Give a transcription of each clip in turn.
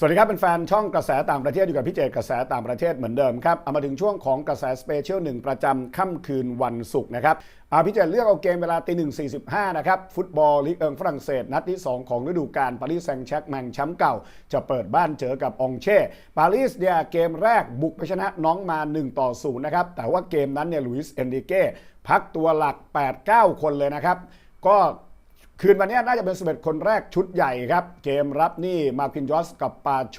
สวัสดีครับเป็นแฟนช่องกระแสต่างประเทศอยู่กับพี่เจกระแสต่างประเทศเหมือนเดิมครับเอามาถึงช่วงของกระแสสเปเชียลหนึ่งประจำค่ำคืนวันศุกร์นะครับอาพี่เจเลือกเอาเกมเวลาตีหนึ่งสี่สิบห้านะครับฟุตบอลลีกเอิงฝรั่งเศส นัดที่ 2 ของฤดูกาลปารีสแซงต์แชร์กแมงแชมป์เก่า จะเปิดบ้านเจอกับองเช่ปารีสเนี่ยเกมแรกบุกไปชนะน้องมา1ต่อ0นะครับแต่ว่าเกมนั้นเนี่ยลุยส์เอนริเก้พักตัวหลัก 8-9 คนเลยนะครับก็ คืนวันนี้น่าจะเป็นสเ11คนแรกชุดใหญ่ครับ เกมรับนี่มาคินยอสกับปาโช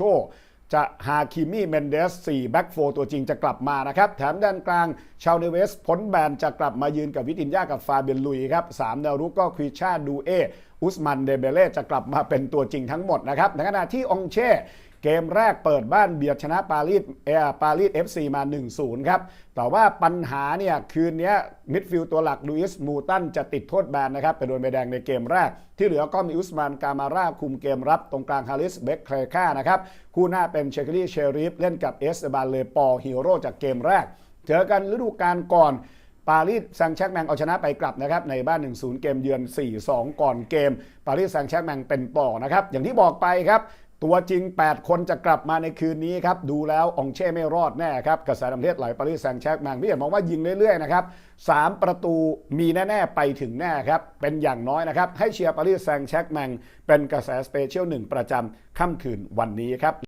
จะฮาคิมี่เมนเดส4แบ็กโฟตัวจริงจะกลับมานะครับ แถมด้านกลางชาวเนเวสพ้นแบนจะกลับมายืนกับวิตินยากับฟาเบียนลุยครับสามแนวรุกก็ควิชาดูเออุสมันเดเบเล่จะกลับมาเป็นตัวจริงทั้งหมดนะครับในขณะที่องเช่ เกมแรกเปิดบ้านเบียดชนะปารีสเอปารีส FC มา 1-0 ครับ แต่ว่าปัญหาเนี่ย คืนนี้มิดฟิลด์ตัวหลักลูอิสมูตันจะติดโทษแบนนะครับไปโดนใบแดงในเกมแรก ที่เหลือก็มีอุสมานกามาราคุมเกมรับตรงกลางฮาริสเบคเครค่านะครับคู่หน้าเป็นเชคลี่เชริฟเล่นกับเอสบานเลปอฮีโร่จากเกมแรกเจอกันฤดูกาลก่อนปารีสแซงแชกแมงเอาชนะไปกลับนะครับในบ้าน 1-0 เกมเยือน 4-2 ก่อนเกม ปารีสแซงแชกแมงเป็นต่อนะครับ อย่างที่บอกไปครับ ตัวจริง 8 คนจะกลับมาในคืนนี้ครับ ดูแล้วองเช่ไม่รอดแน่ครับกระแสดำเทศไหลปารีสแซงแชกแมงพี่เห็นมองว่ายิงเรื่อยๆนะครับ3ประตูมีแน่ ๆ ไปถึงแน่ครับ เป็นอย่างน้อยนะครับ ให้เชียร์ปารีสแซงแชกแมงเป็นกระแสสเปเชียลหนึ่งประจำค่ำคืนวันนี้ครับ